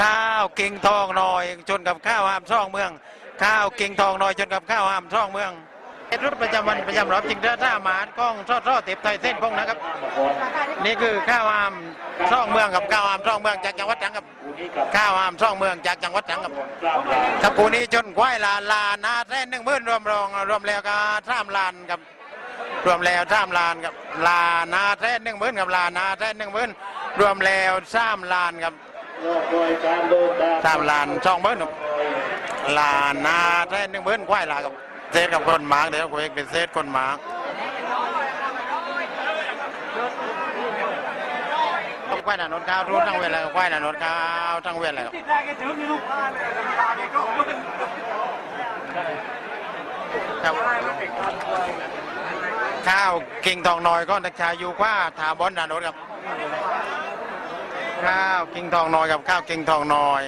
ข้าวกิ่งทองน้อย ชนกับข้าวหามช่องเมือง ข้าวกิ่งทองน้อยชนกับข้าวหามช่องเมืองรุ่นประจำวันประจำรอบจริงเด้อท่าหมานกล้องทอดทอดเต็บไทยเส้นพงนะครับ นี่คือข้าวหามช่องเมืองกับข้าวหามช่องเมืองจากจังหวัดตรังกับข้าวหามช่องเมืองจากจังหวัดตรังกับกับปูนี้จนควายลาลานาแท่นหนึ่งมื่นรวมรองรวมแล้วก็สามล้านครับรวมแล้วสามล้านครับลานาแท่นหนึ่งมื่นกับลานาแท่นหนึ่งมื่นรวมแล้วสามล้านครับ สามลานช่องเบิ้ลลานนาแท่หนึ่งเบิ้ลควายลากับเซตกับคนหมากเดี๋ยวกูเองเป็นเซตคนหมากควายหนานนข้าวรู้ทั้งเวลาควายหนานนข้าวทั้งเวลาครับข้าวกิ่งทองน้อยก็นักชายอยู่ว่าถาบอลหนานนครับ ข้าวกิ่งทองน้อยกับข้าวกิ่งทองน้อย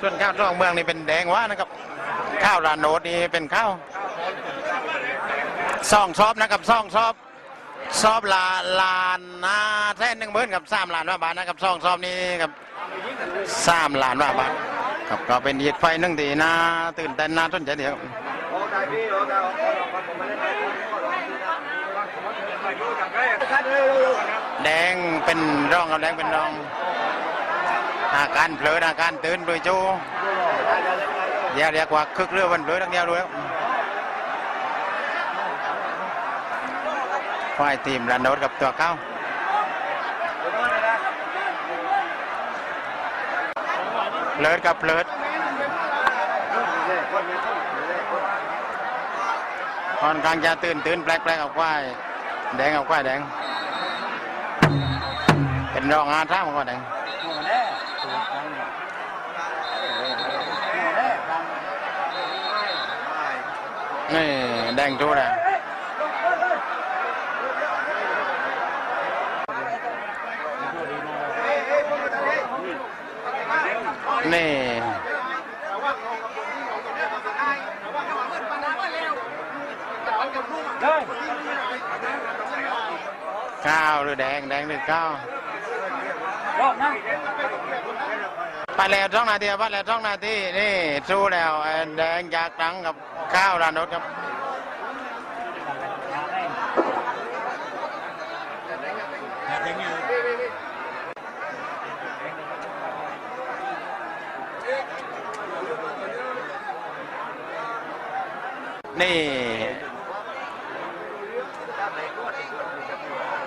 ส่วนข้าวทองเมืองนี่เป็นแดงว่านะครับ ข้าวลานโนดนี่เป็นข้าวซองซอบนะครับซองซอบซอบลาลานนาแท่นหนึ่งหมื่นกับสามล้านว่าบาทนะครับซองซอบนี่กับสามล้านว่าบาทครับก็เป็นเหตุไฟหนึ่งทีน่าตื่นเต้นน่าสนใจเดียว แดงเป็นร่องกับแดงเป็นร่อง อาการเผลออาการตื่นโดยโจเดี๋ยวเรียกว่าคึกเรือวันเผลอทั้งเดียวเลยควายทีมรันโนดกับตัวเขาเลิดกับเลิด ค่อนข้างจะตื่นตื่นแปลกแปลกกับควายแดงกับควายแดง เป็นรองอาท่าของควาแดงนี่แดงทุเลยนี่ ข้าวหรือแดงแดงหรือข้าวไปแล้วสองนาทีไปแล้วสองนาทีนี่สู้แล้วแดงจากตังกับข้าวรานรถครับนี่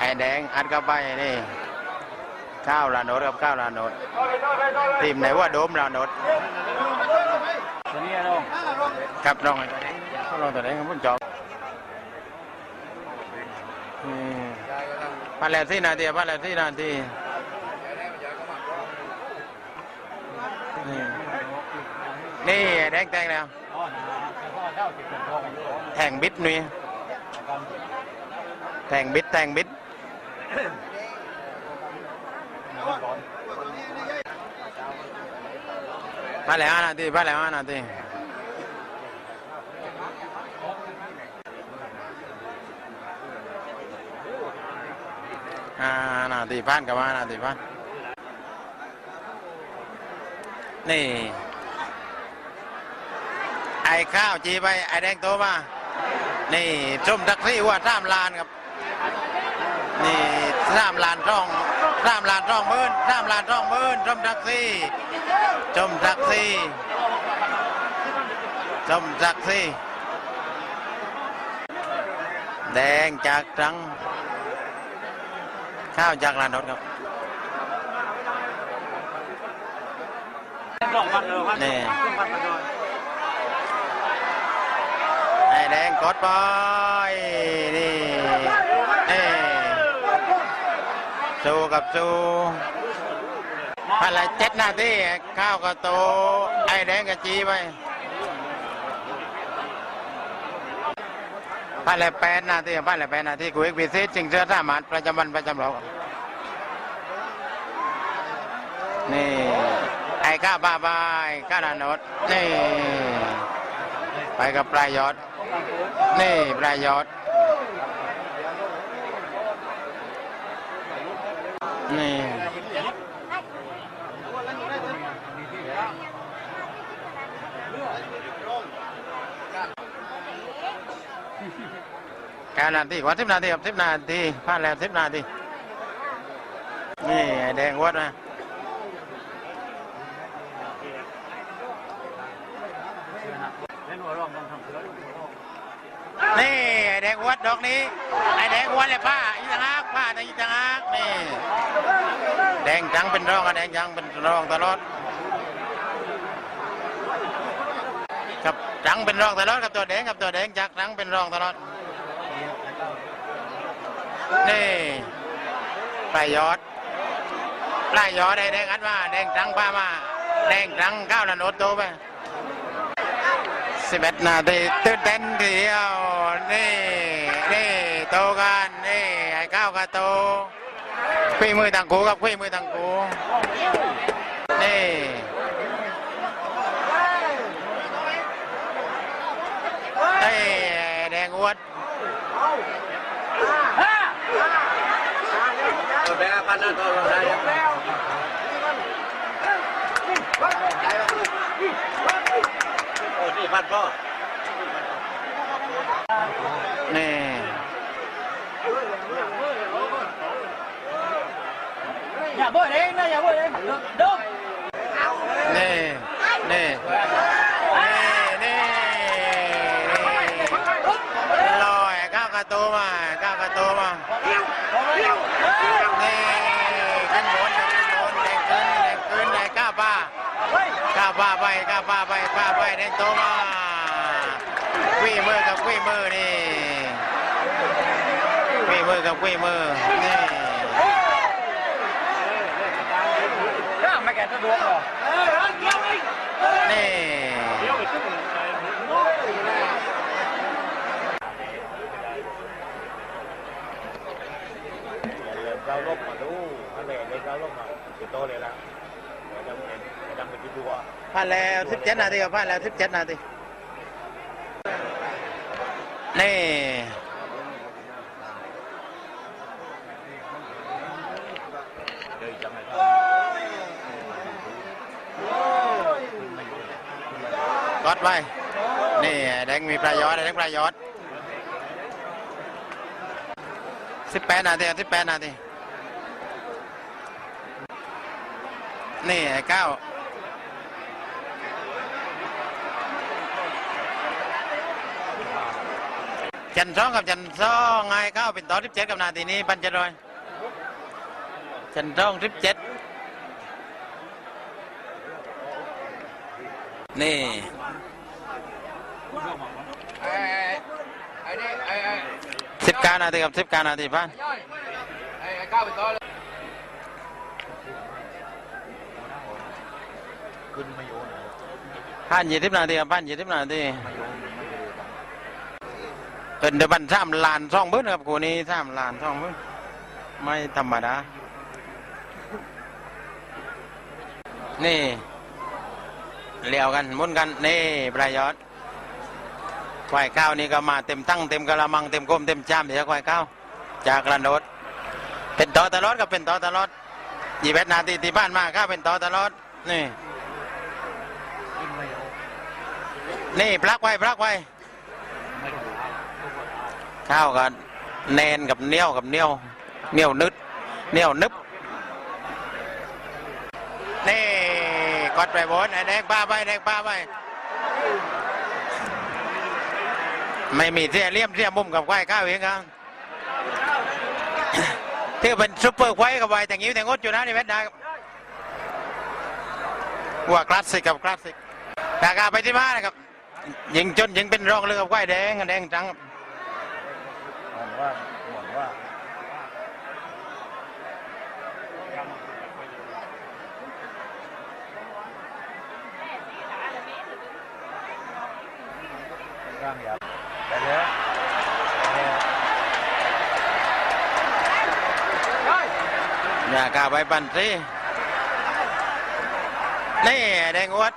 อ้แดงอัดเข้าไปนี่ข้าวลาโนดกับข้าวลาโนดทีมไหนว่าโดมลาโนดครับน้องไอ้ลองตัวไหนครับพุ่นจอบมพันแล้วที่นาทีพันแล้วที่นาทีนี่แดงแตงแล้วแทงบิดนี่แทงบิดแทงบิด ไปแล้วห้านาทีไปแล้วห้านาทีห้านาทีพันกับห้านาทีพันนี่ไอ้ข้าวจีไปไอ้แดงโตมานี่ชมแท็กซี่ว่าสามลานครับ นี่สามล้านช่องสามล้านช่องหมื่นสามล้านช่องหมื่นชมแท็กซี่ชมแท็กซี่ชมแท็กซี่ แดงจากตรัง ข้าวจากลานรถครับนี่ไอ้แดงกดไปนี่นี่ สู้กับสู้อะไรเจ็ดนาทีข้าวก็โตไอ้แดงก็จีไปพันละแปดนาทีพันละแปดนาทีกูเอกพิเศษจิงเสื้อสามารประจำวันประจำเรานี่ไอ้ข้าบ้าบายข้าดานดนี่ ไปกับปลายยอด นี่ปลายยอด นี่แค่นาทีว่าสิบนาทีกับสิบนาทีผ่านแล้วสิบนาทีนี่แดงวัดนะนี่แดงวัดดอกนี้ไอแดงวัดเลยป้า ต่างหากผ้าแต่อีต่างหากนี่แดงจังเป็นรองอะแดงจังเป็นรองตลอดกับจังเป็นรองตลอดกับตัวแดงกับตัวแดงจักจังเป็นรองตลอดนี่ปลายยอดปลายยอดไอ้แดงอัดมาแดงจังป้ามาแดงจังก้าวนันโอตโตไปสิบเอ็ดนาทีตื่นเต้นทีเดียวนี่ นี่ไอ้าวก็โตคุยมือต่างกูกับคุยมือต่างกูนี่ไอ้แดงอวดแบงพันนั่นก็ได้โอ้นี่พันพ่อนี่ อย่าบ่อยเองนะอย่าบ่อยเองดึกดึกนี่นี่เน่ลอยก้าวกระตูมาก้าวกระตูมานี่ขึ้นบนขึ้นบนแดงขึ้นแดงขึ้นแดงก้าวป้าก้าวป้าไปก้าวป้าไปป้าไปแดงโตมาคุยมือกับคุยมือนี่คุยมือกับคุยมือนี่ ก็ไม่ แก่สะดวกหรอนี่เราลบมาดูอะไรเลยเราลบมาเป็นโตเลยละเราจำเป็นจำเป็นที่ดูว่าผ่านแล้ว17นาทีครับผ่านแล้ว17นาทีนี่ เดี๋ยวจำไม่ได้ กดไว้นี่แดงมีประยชน์แดงประยชน์18นาที18นาทีนี่เก้าจันทร์สองกับจันทร์สองไงเก้าเป็นต่อสิบเจ็ดกับนาทีนี้ปัญจรอยจันทร์สองสิบเจ็ดนี่ ไอ้ไอ้นี่ไอ้ไอ้ สิบเก้านาทีกับสิบเก้านาทีพันย่อยไอ้ไอ้ก้าวไปต่อเลยขึ้นไม่โยนพันยี่สิบนาทีกับพันยี่สิบนาทีเป็นเดือนสามล้านสองพื้นครับกูนี้สามล้านสองพื้นไม่ธรรมดา นี่เลี้ยวกันหมุนกัน นี่ประโยชน์ ควายข้าวนี่ก็มาเต็มตั้งเต็มกระมังเต็มก้มเต็มจามเดี๋ยวควายข้าวจากระโดดเป็นต่อตลอดก็เป็นต่อตลอดยี่สิบนาทีที่บ้านมาข้าเป็นต่อตลอดนี่ นี่พลักไว้พลักไว้ข้าวกันแนนกับเนี้ยวกับเนี้ยวเนี้ยวนึดเนี้ยวนึบนี่กดไปบนไอ้แดงป้าไปแดงป้าไป ไม่มีเสียเลี่ยมเสียมุมกับควายข้าวเองครับที่เป็นซุปเปอร์ควายกับไวแต่งิ้วแต่งดอยู่นะนี่เวทได้ครับว่าคลาสสิกกับคลาสสิกกากาไปที่มานะครับยิงจนยิงเป็นรองเรือกับควายแดงแดงจัง หวังว่าหวังว่า ร่างยาวไปแล้วอย่ากาไปปั่นสินี่แดงอวด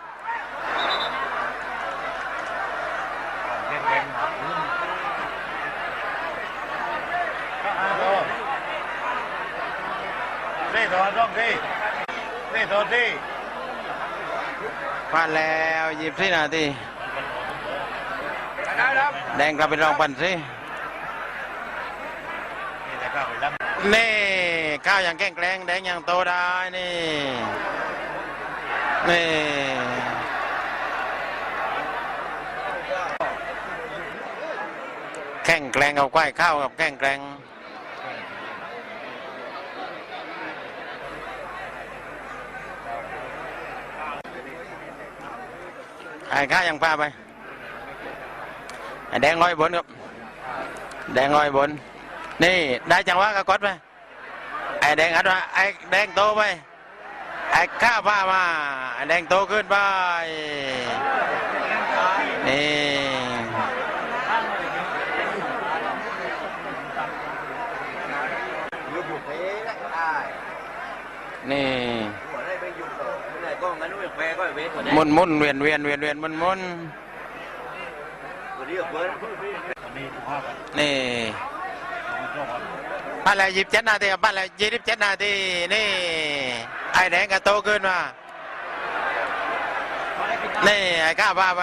นี่ถอนต้องที่นี่ถอนที่ผ่านแล้วยิบสี่นาที แดงกลับเป็นรองปันสินี่ข้าวอย่างแกล้งแกล้งแดงอย่างโตได้นี่นี่แข่งแกล้งกับควายข้าวกับแข่งแกล้งไอ้ข้ายังพาไป แดงลอยบนครับ แดงลอยบน นี่ได้จังหวะก็กดไปไอ้แดงอัดมาไอ้แดงโตไปไอ้ข้าพามาไอ้แดงโตขึ้นไปนี่ลูกบุกไปได้นี่หัวได้ไปอยู่ต่อไม่ได้ก็งั้นไม่แพ้ก็เวทตัวนี้หมุนหมุนเวียนเวียนเวียนเวียนหมุนหมุนตัว นี่บ้านอะไรยิบเจ็ดนาทีบ้านอะไรยี่สิบเจ็ดนาทีนี่ ไอ้แดงก็โตขึ้นมา นี่ไอ้ข้าพาไป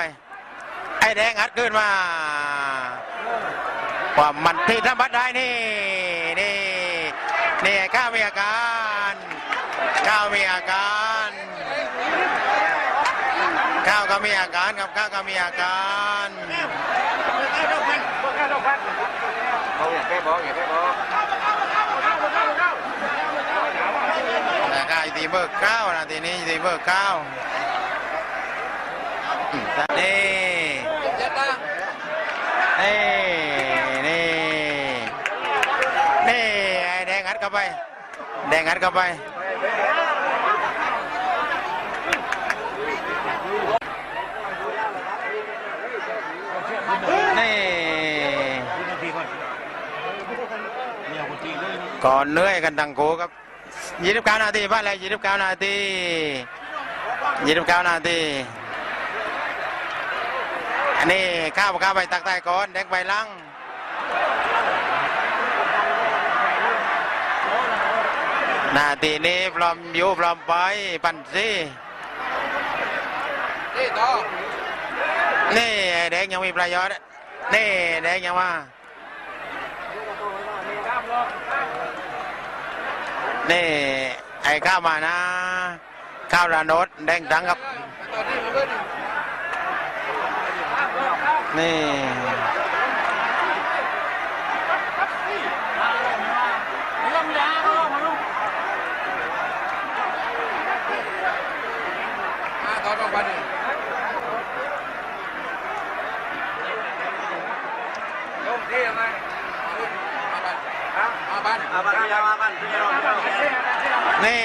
ไอ้แดงอัดขึ้นมาความมันที่ทำบัดได้นี่นี่นี่ไอ้ข้ามีอาการข้าวมีอาการาวก็มีอาการครับข้าวก็มีอาการเขาอยากแก้บอลอยากแก้บอลแต่ข้าตีเบอร์เก้านะทีนี้ตีเบอร์เก้านี่นี่นี่นี่ไอ้แดงอัดเข้าไป แดงอัดเข้าไป นี่วินาทีก่อนเนี่ยคนจีนเลยก่อนเหนื่อยกันทั้งคู่ครับยี่สิบเก้านาทีบ้านอะไรยี่สิบเก้านาทียี่สิบเก้านาทีอันนี้ข้าวข้าวไปตักใต้ก่อนเด็กใบลังนาทีนี้พร้อมอยู่พร้อมไปปันซีนี่ต่อนี่ไอ้แดงยังมีประโยชน์ นี่แดงยังว่านี่ ไอ้ข้าวมานะ ข้าวราโนดแดงดังครับ นี่ ต่อต้องไปหนึ่งลงที่ยังไงมา บ้านมาบ้านพี่ยาบ้านพี่ยามาบ้านนี่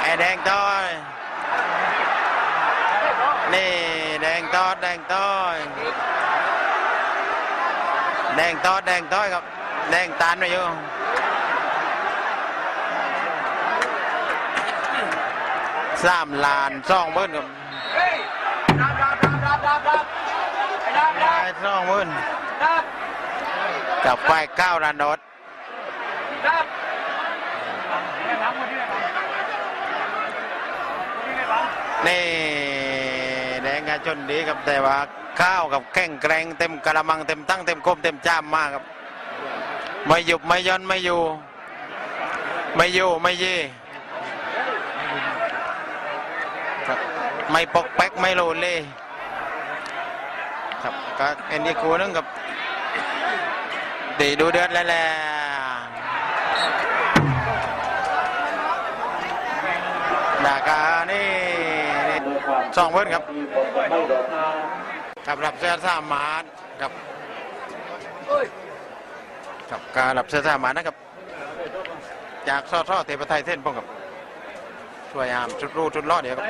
ไอแดงต้อยนี่แดงต้อยแดงต้อยแดงต้อยแดงต้อยครับแดงตานไปอยู่สามลานสองเบิ้ลครับไอ้ดับดัได้บสองเบิ้ลกับไฟเก้าระนด ดับนี่แดงกระชนดีครับแต่ว่าข้าวกับแข้งแกรงเต็มกระมังเต็มตั้งเต็มคมเต็มจ้ามมากครับ ไม่หยุบไม่ย่อนไม่อยู่ ไม่อยู่ไม่เย่ไม่ปกแป๊กไม่โลเล่ครับก็เป็นอีคูนึงกับตีดูเดือดแล้วแหละ นากานี่นี่สองเพื่อนครับกับรับเสื้อสามมาดกับกับการรับเสื้อสามานะครับ จากซอซ่อเทปไทยเส้นป้องกับช่วยยามชุดรูชุดล้อเดียวครับ